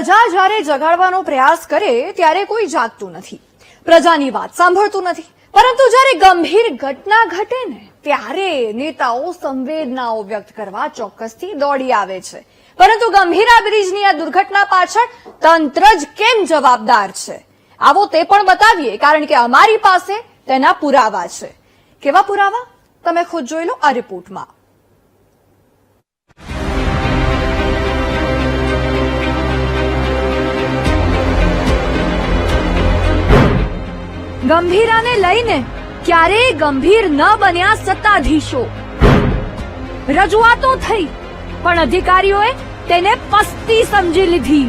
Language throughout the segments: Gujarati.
પ્રજા જ્યારે જગાડવાનો પ્રયાસ કરે ત્યારે કોઈ જાગતું નથી. પ્રજાની વાત સાંભળતું નથી. પરંતુ જ્યારે ગંભીર ઘટના ઘટે ને, ત્યારે નેતાઓ સંવેદનાઓ વ્યક્ત કરવા ચોક્કસથી દોડી આવે છે. પરંતુ ગંભીરા બ્રિજની આ દુર્ઘટના પાછળ તંત્ર જ કેમ જવાબદાર છે? આવો તે પણ બતાવીએ, કારણ કે અમારી પાસે તેના પુરાવા છે. કેવા પુરાવા? તમે ખુદ જોઈ લો આ રિપોર્ટમાં. ગંભીરાને લઈને ક્યારેય ગંભીર ન બન્યા સત્તાધીશો. રજૂઆતો થઈ, પણ અધિકારીઓએ તેને પસ્તી સમજી લીધી.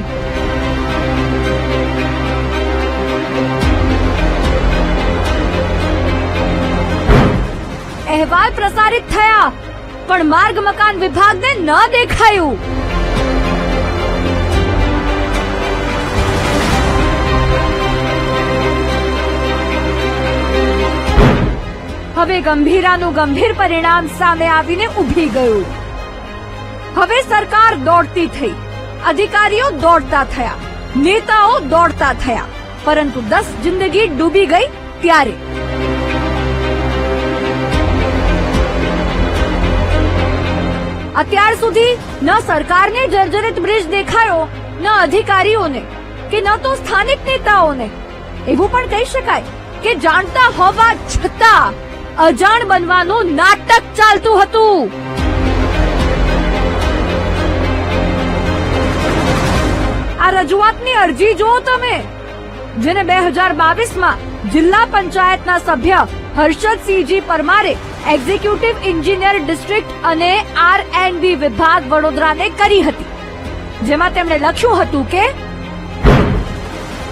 અહેવાલ પ્રસારિત થયા, પણ માર્ગ મકાન વિભાગને ન દેખાયું. હવે ગંભીરાનું ગંભીર પરિણામ સામે આવીને ઊભી ગયું. હવે સરકાર દોડતી થઈ. અધિકારીઓ દોડતા થયા. નેતાઓ દોડતા થયા. પરંતુ દસ જિંદગી ડૂબી ગઈ ત્યારે. અત્યાર સુધી ન સરકારને જર્જરિત બ્રિજ દેખાયો, ન અધિકારીઓને કે ન તો સ્થાનિક નેતાઓને. એવું પણ કહી શકાય કે જાણતા હોવા છતાં અજાણ બનવાનું નાટક ચાલતું હતું. આ રજૂઆતની અરજી જુઓ તમે, જેને બે હજાર બાવીસમાં જિલ્લા પંચાયતના સભ્ય હર્ષદસિંહજી પરમારે એક્ઝિક્યુટિવ ઇન્જિનિયર ડિસ્ટ્રિક્ટ અને આર એન્ડ બી વિભાગ વડોદરાને કરી હતી. જેમાં તેમણે લખ્યું હતું કે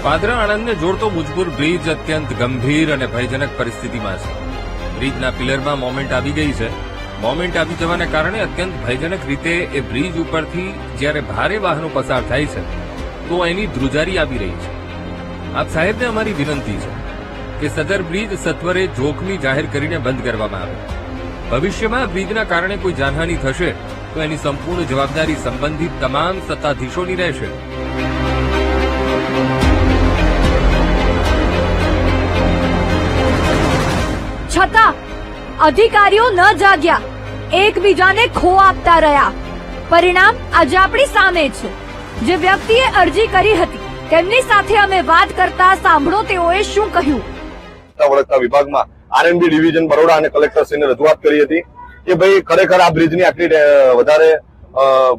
પાદરા આણંદને જોડતો ભુજપુર બ્રિજ અત્યંત ગંભીર અને ભયજનક પરિસ્થિતિમાં છે. બ્રિજના પિલરમાં મોમેન્ટ આવી ગઈ છે. મોમેન્ટ આવી જવાને કારણે અત્યંત ભયજનક રીતે એ બ્રિજ ઉપરથી જ્યારે ભારે વાહનો પસાર થાય છે, તો એની ધ્રુજારી આવી રહી છે. આપ સાહેબને અમારી વિનંતી છે કે સદર બ્રિજ સત્વરે જોખમી જાહેર કરીને બંધ કરવામાં આવે. ભવિષ્યમાં બ્રિજના કારણે કોઈ જાનહાનિ થશે, તો એની સંપૂર્ણ જવાબદારી સંબંધિત તમામ સત્તાધીશોની રહેશે. અધિકારીઓ ન જાગ્યા. એકબીજાને ખો આપતા રહ્યા. પરિણામ આજે આપણી સામે છે. જે વ્યક્તિએ અરજી કરી હતી, તેમની સાથે અમે વાત કરતા સાંભળો તેઓએ શું કહ્યું. વળગતા વિભાગમાં આરએનબી ડિવિઝન બરોડા અને કલેક્ટરશ્રીને રજૂઆત કરી હતી કે ભાઈ, ખરેખર આ બ્રિજની આટલી વધારે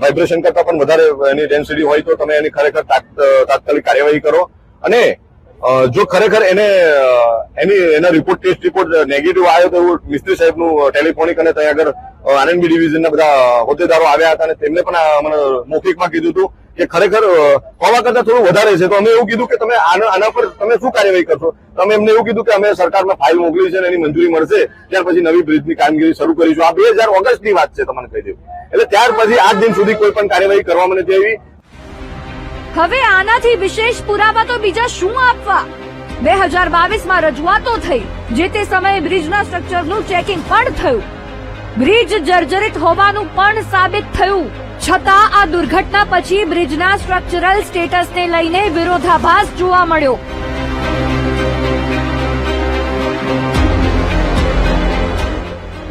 વાઇબ્રેશન કરતા પણ વધારે એની ડેન્સિટી હોય તો તમે એની ખરેખર તાત્કાલિક કાર્યવાહી કરો. અને જો ખરેખર એને એની, એના રિપોર્ટ ટેસ્ટ રિપોર્ટ નેગેટિવ આવ્યો તો એવું મિસ્ત્રી સાહેબનું ટેલિફોનિક અને ત્યાં આગળ આરએનબી ડિવિઝનના બધા હોદ્દેદારો આવ્યા હતા અને તેમને પણ મને મૌખિકમાં કીધું હતું કે ખરેખર કોવા કરતા થોડું વધારે છે. તો અમે એવું કીધું કે તમે આના પર તમે શું કાર્યવાહી કરશો? તમે એમને એવું કીધું કે અમે સરકારમાં ફાઇલ મોકલી છે અને એની મંજૂરી મળશે. ત્યાર પછી નવી બ્રિજની કામગીરી શરૂ કરીશું. આ બે હજાર ઓગસ્ટની વાત છે, તમને કહી દઉં. એટલે ત્યાર પછી આજ દિન સુધી કોઈ પણ કાર્યવાહી કરવામાં નથી આવી. હવે આનાથી વિશેષ પુરાવા તો બીજા શું આપવા? બે હજાર બાવીસમાં રજૂઆતો થઈ, જે તે સમયે બ્રિજના સ્ટ્રક્ચરનું ચેકિંગ પણ થયું. બ્રિજ જર્જરિત હોવાનું પણ સાબિત થયું. છતાં આ દુર્ઘટના પછી બ્રિજના સ્ટ્રક્ચરલ સ્ટેટસને લઈને વિરોધાભાસ જોવા મળ્યો.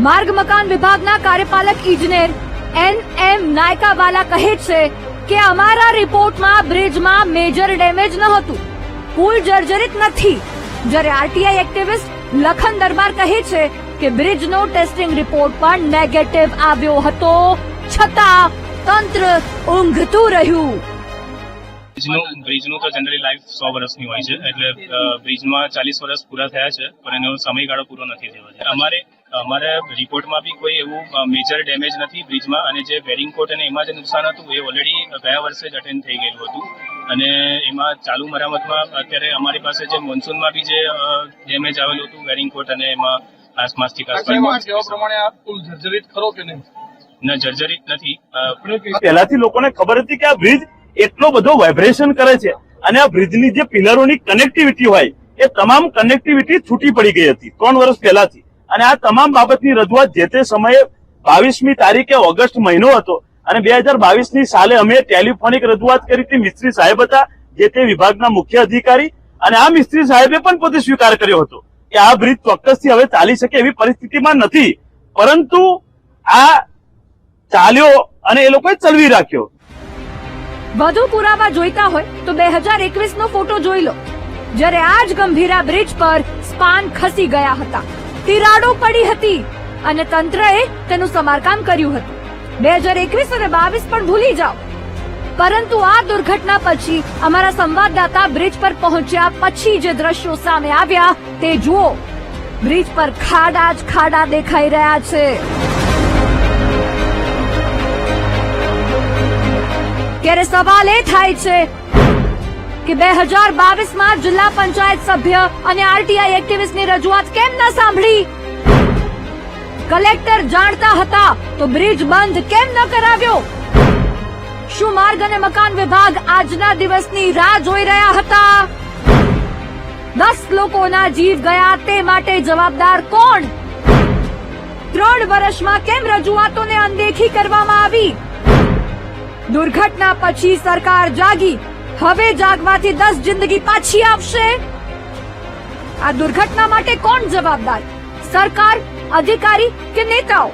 માર્ગ મકાન વિભાગના કાર્યપાલક ઇજનેર એન એમ નાયકાવાલા કહે છે કે અમારા રિપોર્ટમાં બ્રિજમાં મેજર ડેમેજ નહોતું પુલ જર્જરિત નથી. જ્યારે આરટીઆઈ એક્ટિવિસ્ટ લખન દરબાર કહે છે કે બ્રિજનો ટેસ્ટિંગ રિપોર્ટ પણ નેગેટિવ આવ્યો હતો. છતાં તંત્ર ઊંઘતું રહ્યું. બ્રિજનું બ્રિજનું તો જનરલી લાઈફ સો વર્ષની હોય છે. એટલે બ્રિજમાં ચાલીસ વર્ષ પૂરા થયા છે પણ એનો સમયગાળો પૂરો નથી થયો છે અમારે અમારા રિપોર્ટમાં બી કોઈ એવું મેજર ડેમેજ નથી બ્રિજમાં અને જે વેરિંગ કોટ અને એમાં જે નુકસાન હતું એ ઓલરેડી ગયા વર્ષે જ અટેન્ડ થઈ ગયેલું હતું. અને એમાં ચાલુ મરામતમાં અત્યારે અમારી પાસે જે મોન્સૂનમાં બી જે ડેમેજ આવેલું હતું વેરિંગ કોટ અને એમાં આસપાસથી એમાં પ્રમાણે આ પુલ જર્જરિત ખરો કે નહીં? ના જર્જરિત નથી. પહેલાથી લોકોને ખબર હતી કે આ બ્રિજ એટલો બધો વાઇબ્રેશન કરે છે. અને આ બ્રિજની જે પિલરોની કનેક્ટિવિટી હોય, એ તમામ કનેક્ટિવિટી છૂટી પડી ગઈ હતી, ત્રણ વર્ષ પહેલાથી. અને આ તમામ બાબતની રજૂઆત જે તે સમયે બાવીસમી તારીખે ઓગસ્ટ મહિનો હતો. અને બે હજાર બાવીસની સાલે અમે ટેલિફોનિક રજૂઆત કરી હતી મિસ્ત્રી સાહેબ હતા, જે તે વિભાગના મુખ્ય અધિકારી. અને આ મિસ્ત્રી સાહેબે પણ પોતે સ્વીકાર કર્યો હતો કે આ બ્રિજ ચોક્કસથી હવે ચાલી શકે એવી પરિસ્થિતિમાં નથી. પરંતુ આ ચાલ્યો અને એ લોકોએ ચલવી રાખ્યો. વધુ પુરાવા જોઈતા હોય તો બે હજાર એકવીસ નો ફોટો જોઈ લો. જ્યારે આ જ ગંભીરા બ્રિજ પર સ્પાન ખસી ગયા હતા. તિરાડો પડી હતી અને તંત્રએ તેનું સમારકામ કર્યું હતું. બે હજાર એકવીસ અને બાવીસ પણ ભૂલી જાઓ. પરંતુ આ દુર્ઘટના પછી અમારા સંવાદદાતા બ્રિજ પર પહોંચ્યા પછી જે દ્રશ્યો સામે આવ્યા તે જુઓ. બ્રિજ પર ખાડા જ ખાડા દેખાઈ રહ્યા છે. ત્યારે સવાલ એ થાય છે કે બે હજાર બાવીસમાં જિલ્લા પંચાયત સભ્ય અને આરટીઆઈ એક્ટિવિસ્ટની રજૂઆત કેમ ન સાંભળી? કલેક્ટર જાણતા હતા તો બ્રિજ બંધ કેમ ન કરાવ્યો? શું માર્ગ અને મકાન વિભાગ આજના દિવસની રાહ જોઈ રહ્યા હતા? દસ લોકોના જીવ ગયા તે માટે જવાબદાર કોણ? ત્રણ વર્ષમાં કેમ રજૂઆતોને અનદેખી કરવામાં આવી? દુર્ઘટના પછી સરકાર જાગી. હવે જાગવાથી દસ જિંદગી પાછી આવશે? આ દુર્ઘટના માટે કોણ જવાબદાર? સરકાર, અધિકારી કે નેતાઓ?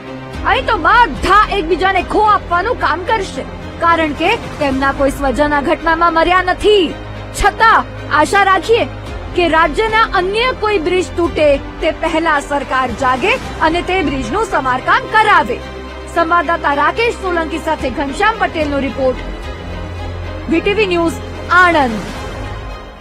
અહીં તો બધા એકબીજાને ખો આપવાનું કામ કરશે. કારણ કે તેમના કોઈ સ્વજન આ ઘટનામાં મર્યા નથી. છતાં આશા રાખીએ કે રાજ્યના અન્ય કોઈ બ્રિજ તૂટે તે પહેલા સરકાર જાગે અને તે બ્રિજનું સમારકામ કરાવે. સંવાદદાતા રાકેશ સોલંકી સાથે ઘનશ્યામ પટેલનો રિપોર્ટ. VTV news Anand.